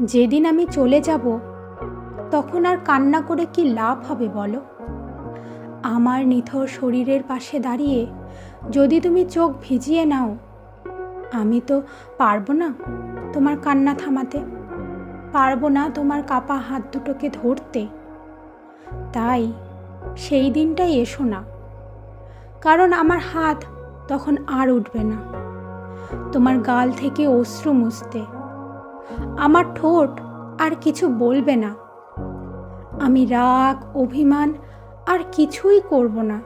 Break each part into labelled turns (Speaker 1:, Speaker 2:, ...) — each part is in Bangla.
Speaker 1: যেদিন আমি চলে যাব, তখন আর কান্না করে কি লাভ হবে বলো? আমার নিথর শরীরের পাশে দাঁড়িয়ে যদি তুমি চোখ ভিজিয়ে নাও, আমি তো পারব না তোমার কান্না থামাতে। পারব না তোমার কাপা হাত দুটোকে ধরতে। তাই সেই দিনটাই এসো না। কারণ আমার হাত তখন আর উঠবে না। তোমার গাল থেকে অশ্রু মুছতে। আমার ঠোঁট আর কিছু বলবে না। আমি রাগ, অভিমান আর কিছুই করব না।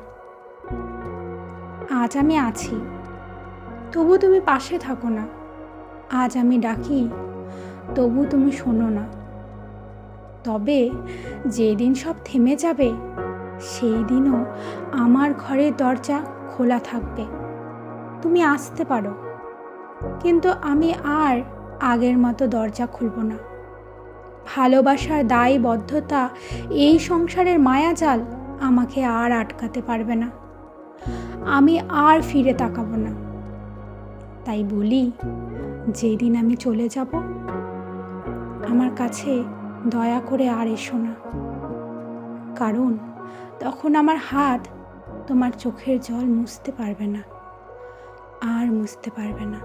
Speaker 1: আজ আমি আছি। তবু তুমি পাশে থাকো না। আজ আমি ডাকি, তবু তুমি শোনো না। তবে যেদিন সব থেমে যাবে, সেই দিনও আমার ঘরের দরজা খোলা থাকবে। তুমি আসতে পারো। কিন্তু আমি আর আগের মতো দরজা খুলব না। ভালোবাসার দায়বদ্ধতা এই সংসারের মায়াজাল আমাকে আর আটকাতে পারবে না। আমি আর ফিরে তাকাবো না। তাই বলি, যেদিন আমি চলে যাব, আমার কাছে দয়া করে আর এসো না। কারণ তখন আমার হাত তোমার চোখের জল মুছতে পারবে না, আর মুছতে পারবে না।